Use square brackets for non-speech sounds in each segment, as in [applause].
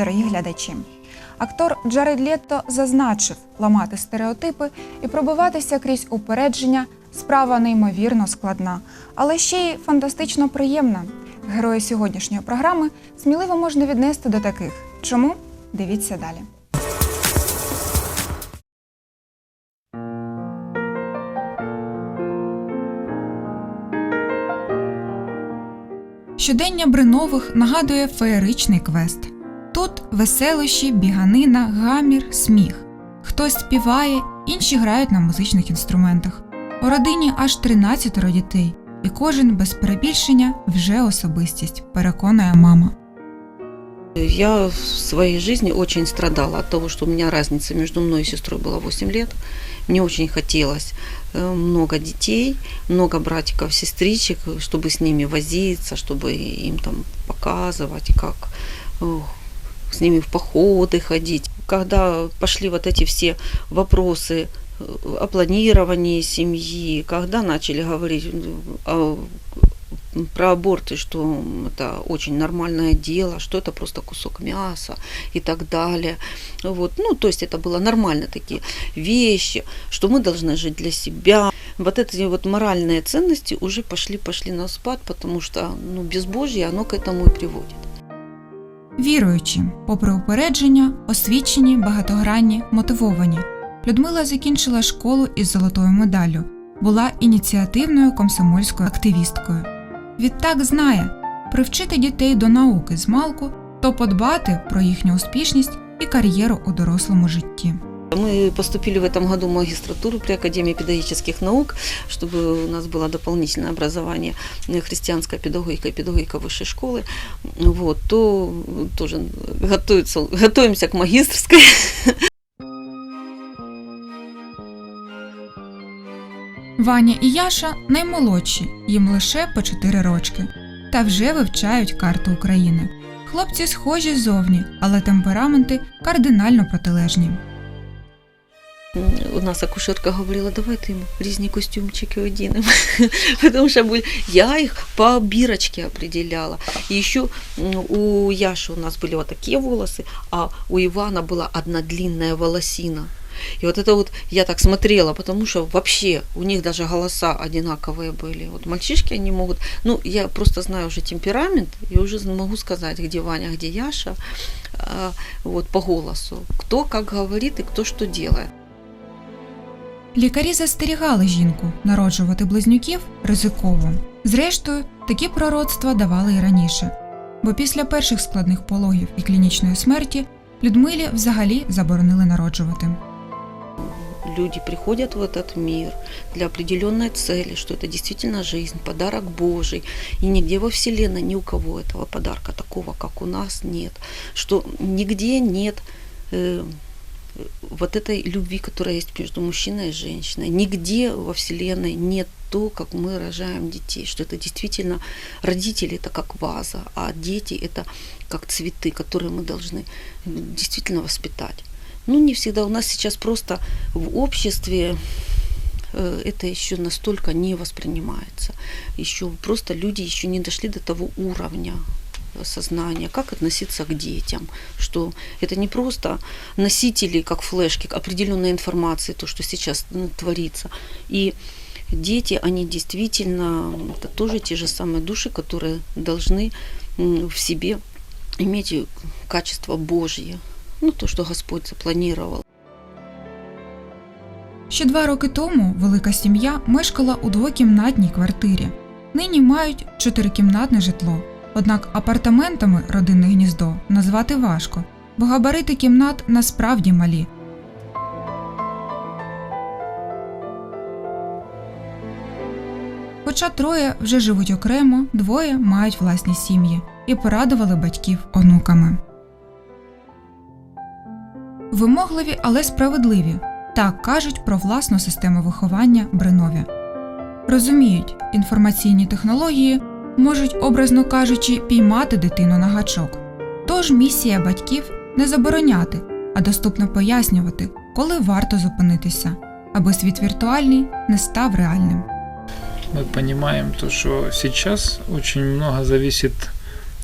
Дорогі глядачі! Актор Джаред Лєтто зазначив ламати стереотипи і пробиватися крізь упередження справа неймовірно складна, але ще й фантастично приємна. Герої сьогоднішньої програми сміливо можна віднести до таких. Чому? Дивіться далі. Щодення Бринових нагадує феєричний квест. Тут веселощі, біганина, гамір, сміх. Хтось співає, інші грають на музичних інструментах. У родині аж 13 дітей, і кожен без перебільшення вже особистість, переконує мама. Я в своей жизни очень страдала от того, что у меня разница между мной и сестрой была 8 лет. Мне очень хотелось э, много детей, много братиков, сестричек, чтобы с ними возиться, чтобы им там показывать, как э, с ними в походы ходить. Когда пошли вот эти все вопросы э, о планировании семьи, когда начали говорить о про аборты, что это очень нормальное дело, что это просто кусок мяса и так далее. Вот. Ну, то есть это было нормально такие вещи, что мы должны жить для себя. Вот эти вот моральные ценности уже пошли-пошли на спад, потому что ну, безбожье, оно к этому и приводит. Віруючі, попри упередження, освічені, багатогранні, мотивовані. Людмила закінчила школу із золотою медаллю, була ініціативною комсомольською активісткою. Відтак знає, привчити дітей до науки з малку, то подбати про їхню успішність і кар'єру у дорослому житті. Мы поступили в этом году в магистратуру при Академии педагогических наук, чтобы у нас было дополнительное образование э, христианская педагогика и педагогика высшей школы. Вот, то тоже готовится, готовимся к магистрской. Ваня і Яша наймолодші, їм лише по 4 рочки, та вже вивчають карту України. Хлопці схожі ззовні, але темпераменти кардинально протилежні. У нас акушерка говорила, давайте им різні костюмчики оденем. [laughs] Потому что были- я их по бирочке определяла. И еще у Яши у нас были вот такие волосы, а у Ивана была одна длинная волосина. И вот это вот я так смотрела, потому что вообще у них даже голоса одинаковые были. Вот мальчишки они могут, ну я просто знаю уже темперамент и уже могу сказать, где Ваня, где Яша, а, вот по голосу, кто как говорит и кто что делает. Лікарі застерігали жінку народжувати близнюків ризиково. Зрештою, такі пророцтва давали і раніше, бо після перших складних пологів і клінічної смерті Людмилі взагалі заборонили народжувати. люди приходят в этот мир для определенной цели, что это действительно жизнь, подарок Божий. И нигде во Вселенной ни у кого этого подарка такого, как у нас, нет. Что нигде нет э, вот этой любви, которая есть между мужчиной и женщиной. Нигде во Вселенной нет то, как мы рожаем детей, что это действительно родители это как ваза, а дети это как цветы, которые мы должны действительно воспитать. Ну, не всегда. У нас сейчас просто в обществе э, это еще настолько не воспринимается. Еще просто люди еще не дошли до того уровня сознания, как относиться к детям, что это не просто носители, как флешки, определенной информации, то, что сейчас ну, творится. И дети, они действительно, это тоже те же самые души, которые должны м, в себе иметь качество Божье, ну, то, что Господь запланировал. Ще два роки тому велика сім'я мешкала у двокімнатній квартирі. Нині мають чотирикімнатне житло. Однак апартаментами родинне гніздо назвати важко, бо габарити кімнат насправді малі. Хоча троє вже живуть окремо, двоє мають власні сім'ї і порадували батьків онуками. Вимогливі, але справедливі. Так кажуть про власну систему виховання Бринові. Розуміють, інформаційні технології можуть, образно кажучи, піймати дитину на гачок. Тож місія батьків не забороняти, а доступно пояснювати, коли варто зупинитися, аби світ віртуальний не став реальним. мы понимаем то, что сейчас очень много зависит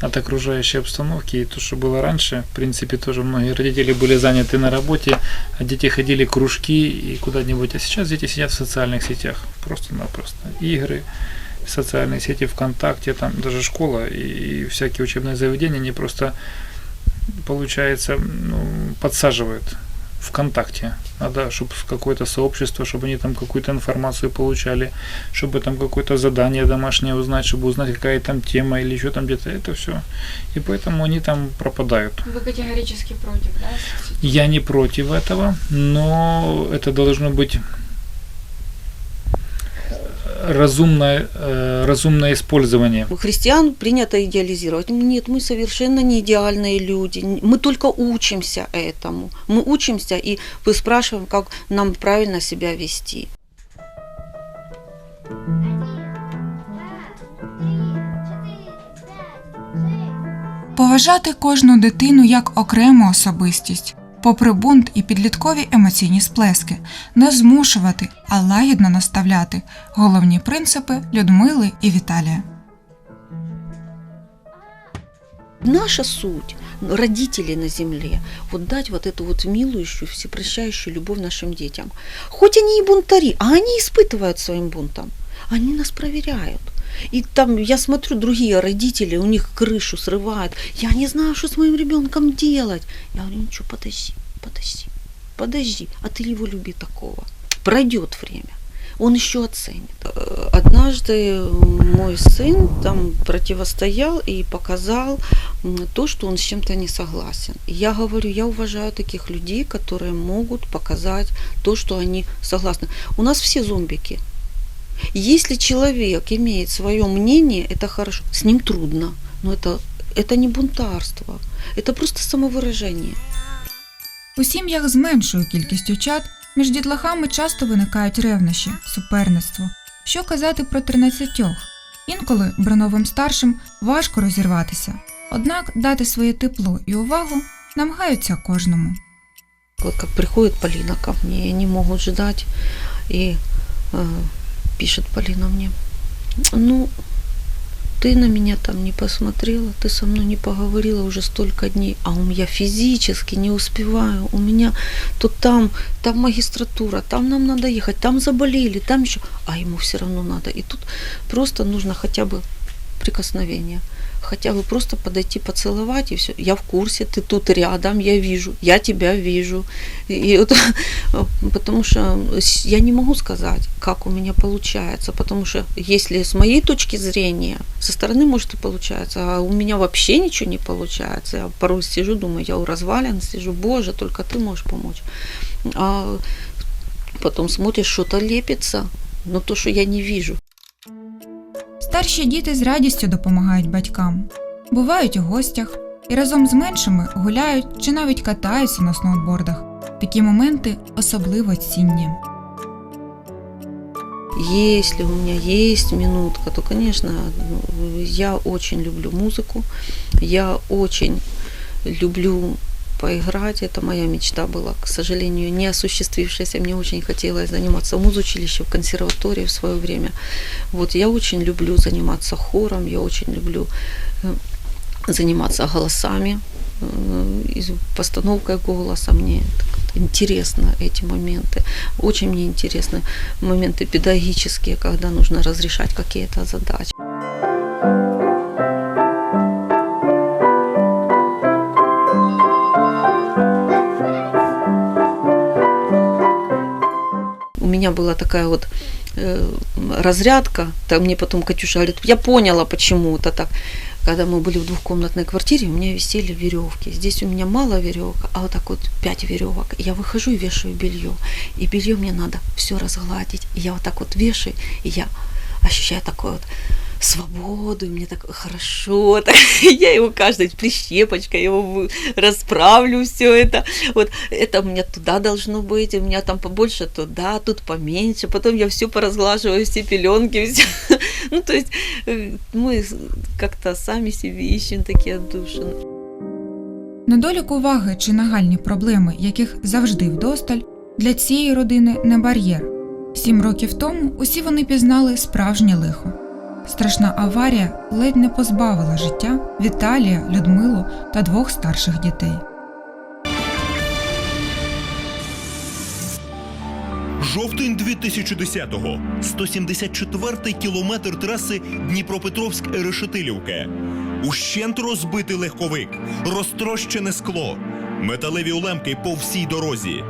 от окружающей обстановки. И то, что было раньше, в принципе, тоже многие родители были заняты на работе, а дети ходили в кружки и куда-нибудь. А сейчас дети сидят в социальных сетях, просто-напросто. Игры, социальные сети ВКонтакте, там даже школа и, и всякие учебные заведения, они просто, получается, ну, подсаживают ВКонтакте. Надо, чтобы какое-то сообщество, чтобы они там какую-то информацию получали, чтобы там какое-то задание домашнее узнать, чтобы узнать, какая там тема или еще там где-то. Это все. И поэтому они там пропадают. Ви категорично проти, да? Я не против этого, но это должно быть разумное, э, разумное использование. У христиан принято идеализировать. Нет, мы совершенно не идеальные люди. Мы только учимся этому. Мы учимся и вы спрашиваем, как нам правильно себя вести. Поважати кожну дитину як окрему особистість, попри бунт і підліткові емоційні сплески, не змушувати, а лагідно наставляти головні принципи Людмили і Віталія. Наша суть, родители на земле, вот дать вот эту вот милующую, всепрощающую любовь нашим детям. Хоть они и бунтари, а они испытывают своим бунтом. Они нас проверяют. И там я смотрю, другие родители, у них крышу срывают. Я не знаю, что с моим ребенком делать. Я говорю, ничего, подожди, подожди, подожди, а ты его люби такого. Пройдет время он еще оценит. Э, Однажды мой сын там противостоял и показал то, что он с чем-то не согласен. Я говорю, я уважаю таких людей, которые могут показать то, что они согласны. У нас все зомбики. Если человек имеет свое мнение, это хорошо. С ним трудно, но это, это не бунтарство, это просто самовыражение. У сім'ях з меншою кількістю чат між дітлахами часто виникають ревнощі, суперництво. Що казати про 13? Інколи броновим старшим важко розірватися, однак дати своє тепло і увагу намагаються кожному. Вот как приходит Полина ко мне, и они могут ждать, и э, пишет Полина мне, ну, ты на меня там не посмотрела, ты со мной не поговорила уже столько дней, а у меня физически не успеваю, у меня то там, там магистратура, там нам надо ехать, там заболели, там еще, а ему все равно надо. И тут просто нужно хотя бы прикосновение, хотя бы просто подойти поцеловать и все. Я в курсе, ты тут рядом, я вижу, я тебя вижу. И вот, [laughs] потому что с- я не могу сказать, как у меня получается, потому что если с моей точки зрения, со стороны может и получается, а у меня вообще ничего не получается. Я порой сижу, думаю, я у развалин сижу, боже, только ты можешь помочь. А потом смотришь, что-то лепится, но то, что я не вижу. Старші діти з радістю допомагають батькам, бувають у гостях і разом з меншими гуляють чи навіть катаються на сноубордах. Такі моменти особливо цінні. Если у меня есть минутка, то, конечно, ну, я очень люблю музыку, я очень люблю поиграть. Это моя мечта была, к сожалению, не осуществившаяся. Мне очень хотелось заниматься в музучилище, в консерватории в свое время. Вот я очень люблю заниматься хором, я очень люблю э, заниматься голосами, э, постановкой голоса. Мне интересно эти моменты. Очень мне интересны моменты педагогические, когда нужно разрешать какие-то задачи. Меня была такая вот э, разрядка, там мне потом Катюша говорит, я поняла почему это так. Когда мы были в двухкомнатной квартире, у меня висели веревки. Здесь у меня мало веревок, а вот так вот пять веревок. Я выхожу и вешаю белье. И белье мне надо все разгладить. И я вот так вот вешаю, и я ощущаю такое вот свободу, и мне так хорошо, так, [laughs] я его каждой прищепочкой его вы- расправлю все это, вот это у меня туда должно быть, у меня там побольше туда, тут поменьше, потом я все поразглаживаю, все пеленки, все. [laughs] ну то есть э, мы с- как-то сами себе ищем такие отдушины. Недолік уваги чи нагальні проблеми, яких завжди вдосталь, для цієї родини не бар'єр. Сім років тому усі вони пізнали справжнє лихо. страшна аварія ледь не позбавила життя Віталія, Людмилу та двох старших дітей. Жовтень 2010-го. 174-й кілометр траси Дніпропетровськ-Решетилівка. Ущент розбитий легковик, розтрощене скло, металеві уламки по всій дорозі.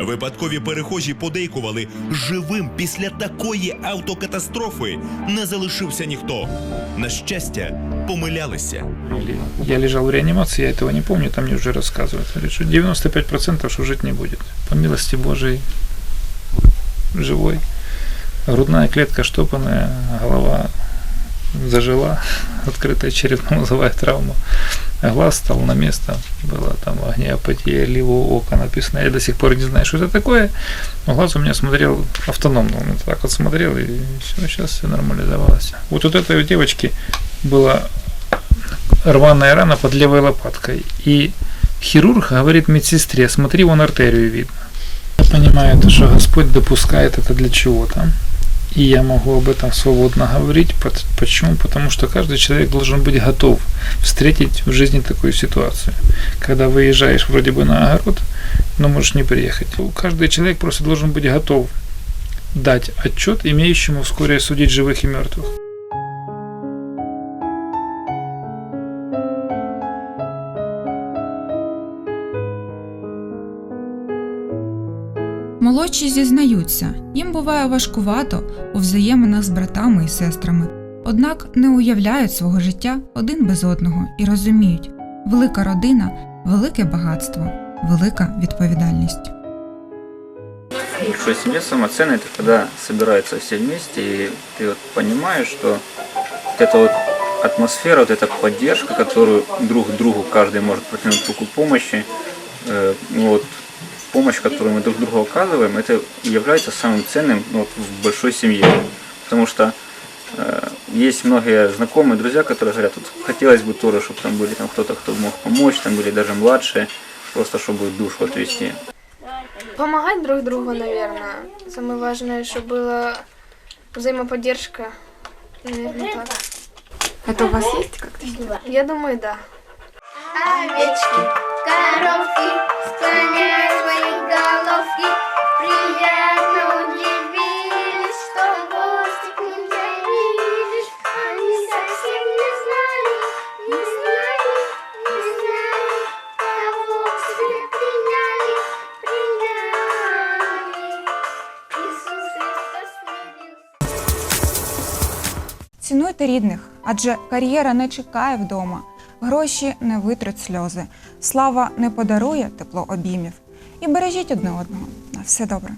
Випадкові перехожі подейкували, живим після такої автокатастрофи не залишився ніхто. На щастя, помилялися. Или Я лежал в реанимации, я этого не помню, там мне уже рассказывают. Говорят, что 95% что жить не будет. По милости Божией, живой. Грудная клетка штопанная, голова зажила, [laughs] открытая черепно-мозговая травма. Глаз стал на место, была там агниопатия левого ока написано. Я до сих пор не знаю, что это такое. Но глаз у меня смотрел автономно, он так вот смотрел, и все, сейчас все нормализовалось. Вот у этой девочки была рваная рана под левой лопаткой. И хирург говорит медсестре, смотри, вон артерию видно. Я понимаю, то, что Господь допускает это для чего-то. И я могу об этом свободно говорить. Почему? Потому что каждый человек должен быть готов встретить в жизни такую ситуацию. Когда выезжаешь вроде бы на огород, но можешь не приехать. Каждый человек просто должен быть готов дать отчет имеющему вскоре судить живых и мертвых. Молодші зізнаються, їм буває важкувато у взаєминах з братами і сестрами, однак не уявляють свого життя один без одного і розуміють, велика родина велике багатство, велика відповідальність. В большой семье самоценный это когда собираются все вместе, и ты вот понимаешь, что вот эта вот атмосфера, вот эта поддержка, которую друг другу каждый может протянуть руку помощи, э, ну вот помощь, которую мы друг другу оказываем, это является самым ценным ну, вот, в большой семье. Потому что э, есть многие знакомые, друзья, которые говорят, вот хотелось бы тоже, чтобы там были там кто-то, кто мог помочь, там были даже младшие, просто чтобы душу отвести. Помогать друг другу, наверное. Самое важное, чтобы была взаимоподдержка. Наверное, так. Это у вас есть как-то? Я думаю, да. Овечки, коровки, склоняя Цінуйте рідних, адже кар'єра не чекає вдома, гроші не витруть сльози, слава не подарує тепло обіймів. І бережіть одне одного. На все добре.